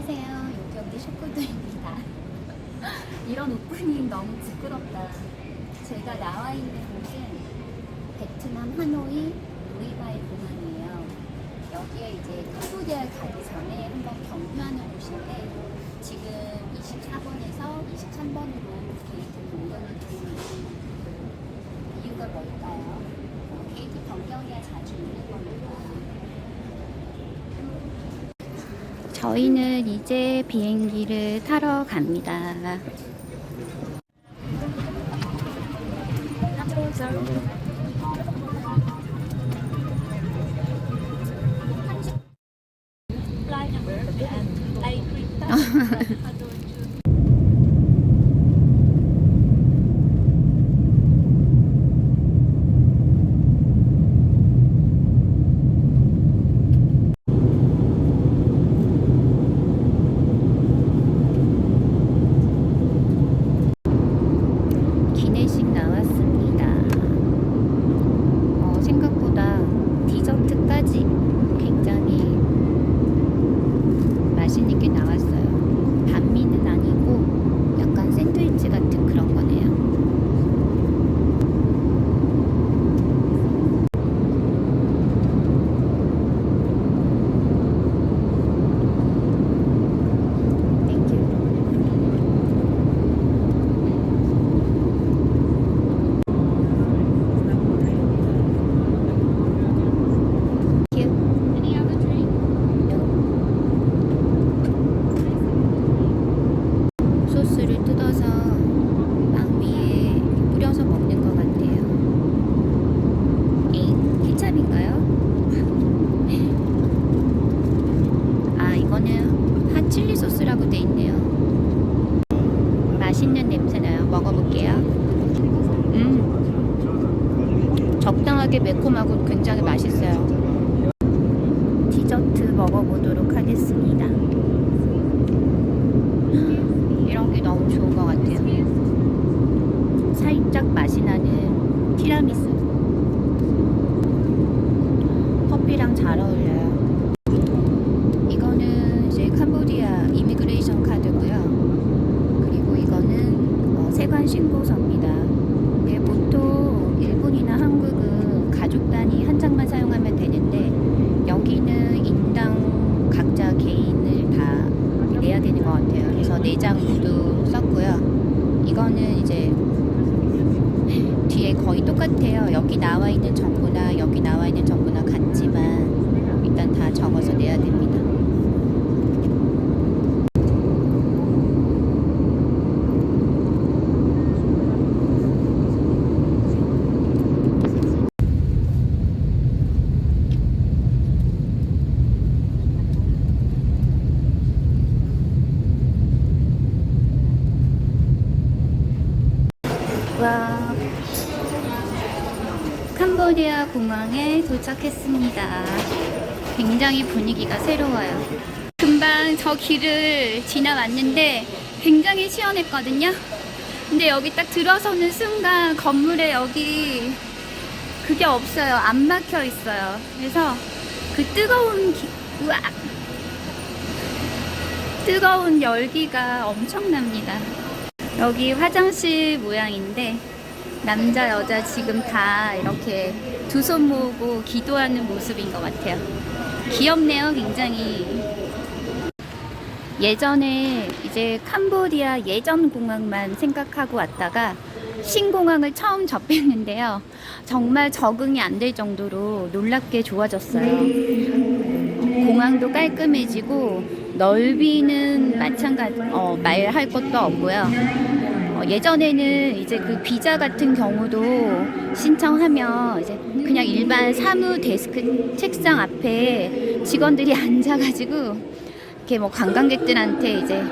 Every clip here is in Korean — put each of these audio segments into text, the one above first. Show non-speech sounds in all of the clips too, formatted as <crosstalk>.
안녕하세요. 용경기 쇼코드입니다. <laughs> 이런 오프닝 너무 부끄럽다. 제가 나와 있는 곳은 베트남 하노이 노이바이 공항이에요. 여기에 이제 캄보디아 가기 전에 한번 경유하는 곳인데 지금 24번에서 23번으로 게이트를 옮겨놓겠습니다. 이유가 뭘까요? 어, 게이트 변경이야 자주 있는 겁니다. 저희는 이제 비행기를 타러 갑니다. 기내식 나왔습니다. 어, 생각보다 디저트까지 굉장히 맛있는 게 나왔어요. 반미는 아니고 약간 샌드위치 같은 그런 거네요. 땡큐. 땡큐. Any other drink? 소스를 뜯어서 빵 위에 뿌려서 먹는 것 같아요. 에잉, 케찹인가요? 아, 이거는 핫칠리 소스라고 돼 있네요. 맛있는 냄새 나요. 먹어볼게요. 음, 적당하게 매콤하고 굉장히 맛있어요. 디저트 먹어보도록 하겠습니다. 이런 게 너무 좋은 것 같아요. 살짝 맛이 나는 티라미수. 커피랑 잘 어울려요. 이거는 이제 캄보디아 이미그레이션 카드고요. 그리고 이거는 어, 세관 신고서입니다. 네, 보통 일본이나 한국은 가족 단위 한 장만 사용하면 되는데 여기는 인당 각자 개인을 다 되는 것 같아요. 그래서 네장 모두 썼고요. 이거는 이제 뒤에 거의 똑같아요. 여기 나와 있는 정보나 여기 나와 있는 정보나 같지만 일단 다 적어서 내야 됩니다. 와, 캄보디아 공항에 도착했습니다. 굉장히 분위기가 새로워요. 금방 저 길을 지나왔는데 굉장히 시원했거든요. 근데 여기 딱 들어서는 순간 건물에 여기 그게 없어요. 안 막혀 있어요. 그래서 그 뜨거운 기, 우와, 뜨거운 열기가 엄청납니다. 여기 화장실 모양인데 남자 여자 지금 다 이렇게 두 손 모으고 기도하는 모습인 것 같아요. 귀엽네요, 굉장히. 예전에 이제 캄보디아 예전 공항만 생각하고 왔다가 신공항을 처음 접했는데요. 정말 적응이 안 될 정도로 놀랍게 좋아졌어요. 공항도 깔끔해지고 넓이는 마찬가지 어, 말할 것도 없고요. 어, 예전에는 이제 그 비자 같은 경우도 신청하면 이제 그냥 일반 사무 데스크 책상 앞에 직원들이 <laughs> 앉아가지고 이렇게 뭐 관광객들한테 이제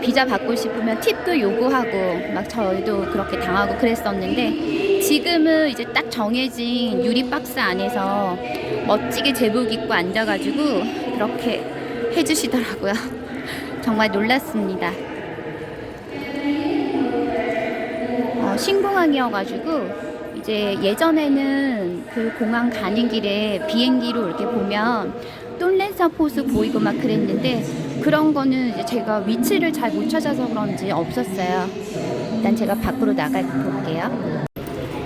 비자 받고 싶으면 팁도 요구하고 막 저희도 그렇게 당하고 그랬었는데 지금은 이제 딱 정해진 유리 박스 안에서 멋지게 제복 입고 앉아가지고 그렇게 해주시더라고요. <laughs> 정말 놀랐습니다. 어, 신공항이어가지고 이제 예전에는 그 공항 가는 길에 비행기로 이렇게 보면 의사 포스 보이고 막 그랬는데 그런 거는 이제 제가 위치를 잘 못 찾아서 그런지 없었어요. 일단 제가 밖으로 나가 볼게요.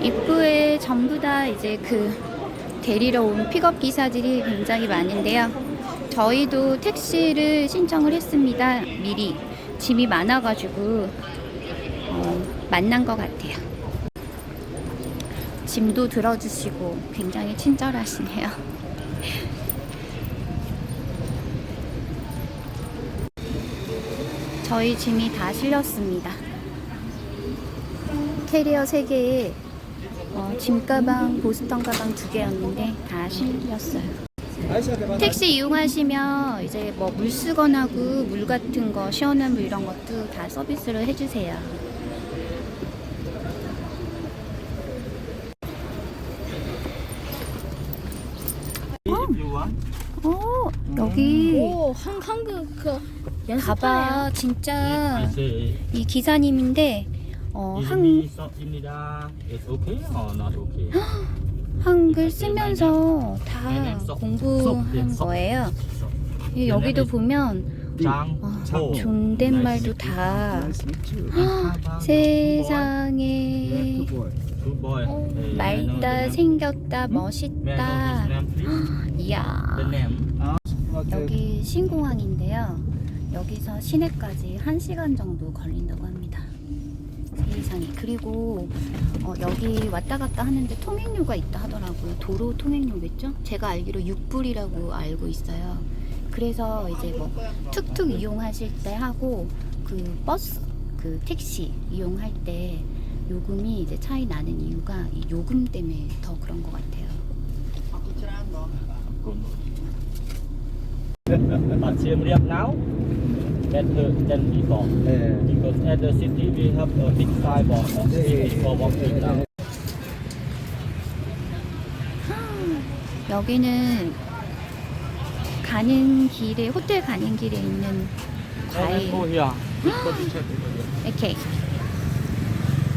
입구에 전부 다 이제 그 데리러 온 픽업 기사들이 굉장히 많은데요. 저희도 택시를 신청을 했습니다. 미리 짐이 많아가지고 어, 만난 것 같아요. 짐도 들어주시고 굉장히 친절하시네요. <laughs> 저희 짐이 다 실렸습니다. 캐리어 3개에 어, 짐 가방, 보스턴 가방 2개였는데 다 실렸어요. 택시 이용하시면 이제 뭐 물수건하고 물 같은 거, 시원한 물 이런 것도 다 서비스를 해주세요. If you want. 오, 여기. 오, 한, 한국 그 연습하네요. 봐봐, 진짜. Say 이 기사님인데 어, 한, Indonesia is okay or not okay? <gasps> 한글 쓰면서 다 공부한 거예요. 이 여기도 보면 어, Ho. 존댓말도 다 세상에 the 맑다. 생겼다, 멋있다. 이야. 여기 신공항인데요. 여기서 시내까지 1시간 정도 걸린다고 합니다. 세상에. 그리고 어, 여기 왔다 갔다 하는데 통행료가 있다 하더라고요. 도로 통행료겠죠? 제가 알기로 6불이라고 알고 있어요. 그래서 이제 뭐 툭툭 이용하실 때 하고 그 버스, 그 택시 이용할 때 요금이 이제 차이 나는 이유가 이 요금 때문에 더 그런 것 같아요. But Siem Reap now better than before. Because at the city we have a big signboard of it for walking now. 여기는 가는 길에 호텔 가는 길에 있는 과일. 이렇게.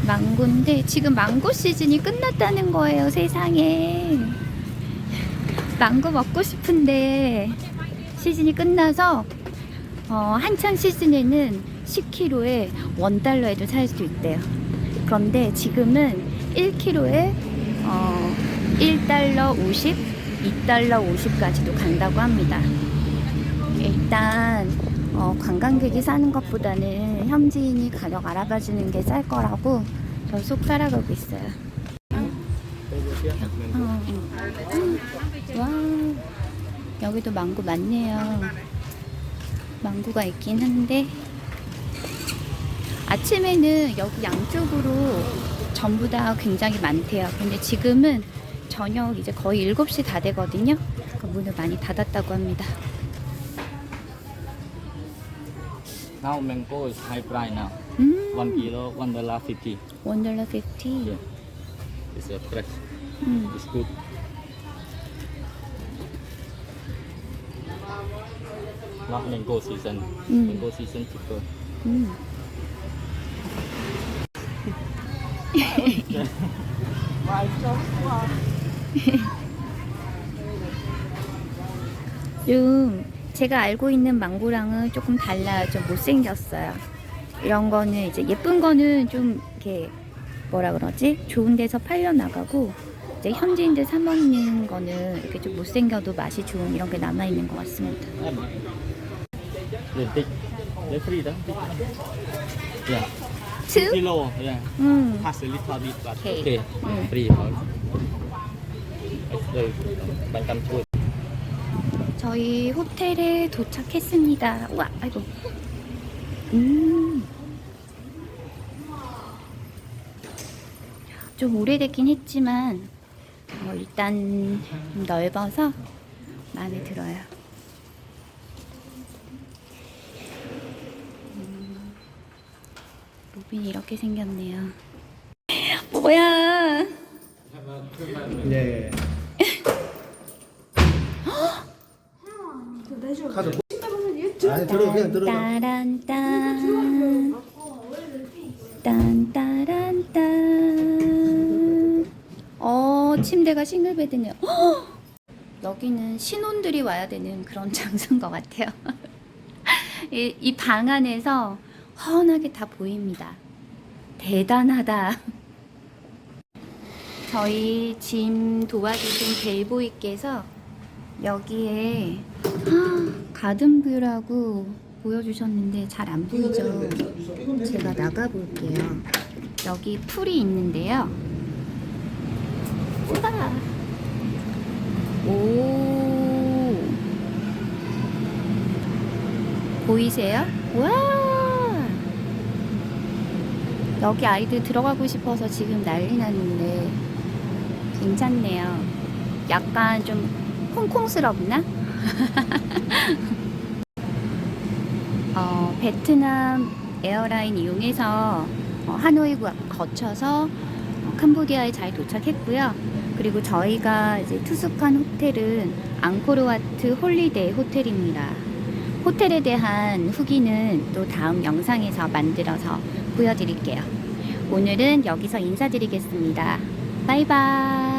망고인데 지금 망고 시즌이 끝났다는 거예요 세상에. 망고 먹고 싶은데 시즌이 끝나서 어, 한창 시즌에는 10kg에 원달러에도 살 수 있대요. 그런데 지금은 1kg에 어, 1달러 50, 2달러 50까지도 간다고 합니다 일단 어, 관광객이 사는 것보다는 현지인이 가격 알아봐 주는 게 쌀 거라고 저속 살아가고 있어요. 어. 음. 와 여기도 망고 많네요. 망고가 있긴 한데 아침에는 여기 양쪽으로 전부 다 굉장히 많대요. 근데 지금은 저녁 이제 거의 7시 다 되거든요. 그 문을 많이 닫았다고 합니다. Now mango is high price now. 음. One kilo, one dollar fifty. 원달러 50. Yeah. It's a fresh. 음. It's good. Not mango season. 음. Mango season cheaper. 음. 좀 <laughs> 제가 알고 있는 망고랑은 조금 달라요. 좀 못생겼어요. 이런 거는 이제 예쁜 거는 좀 이렇게 뭐라 그러지? 좋은 데서 팔려 나가고 이제 현지인들 사 먹는 거는 이렇게 좀 못생겨도 맛이 좋은 이런 게 남아 있는 것 같습니다. Two? 음. a little bit, but Okay. okay, It's the bantam food. 저희 호텔에 도착했습니다. 우와, 아이고. 음. 좀 오래됐긴 했지만, 어, 일단 좀 넓어서 마음에 들어요. 음, 로빈이 이렇게 생겼네요. 뭐야? 네. 아니 들어 그냥 들어. 딴따란딴 딴따란딴 어 침대가 싱글베드네요 헉! 여기는 신혼들이 와야 되는 그런 <laughs> 장소인 것 같아요. 이 방 안에서 훤하게 다 보입니다. 대단하다. 저희 짐 도와주신 벨보이께서 여기에 가든뷰라고 보여주셨는데 잘 안 보이죠? 제가 나가 볼게요. 여기 풀이 있는데요. 우와. 오. 보이세요? 와. 여기 아이들 들어가고 싶어서 지금 난리 났는데 괜찮네요. 약간 좀 홍콩스럽나? 어, 베트남 에어라인 이용해서 어, 하노이 구- 거쳐서 어, 캄보디아에 잘 도착했고요. 그리고 저희가 이제 투숙한 호텔은 앙코르와트 홀리데이 호텔입니다. 호텔에 대한 후기는 또 다음 영상에서 만들어서 보여드릴게요. 오늘은 여기서 인사드리겠습니다. 바이바이.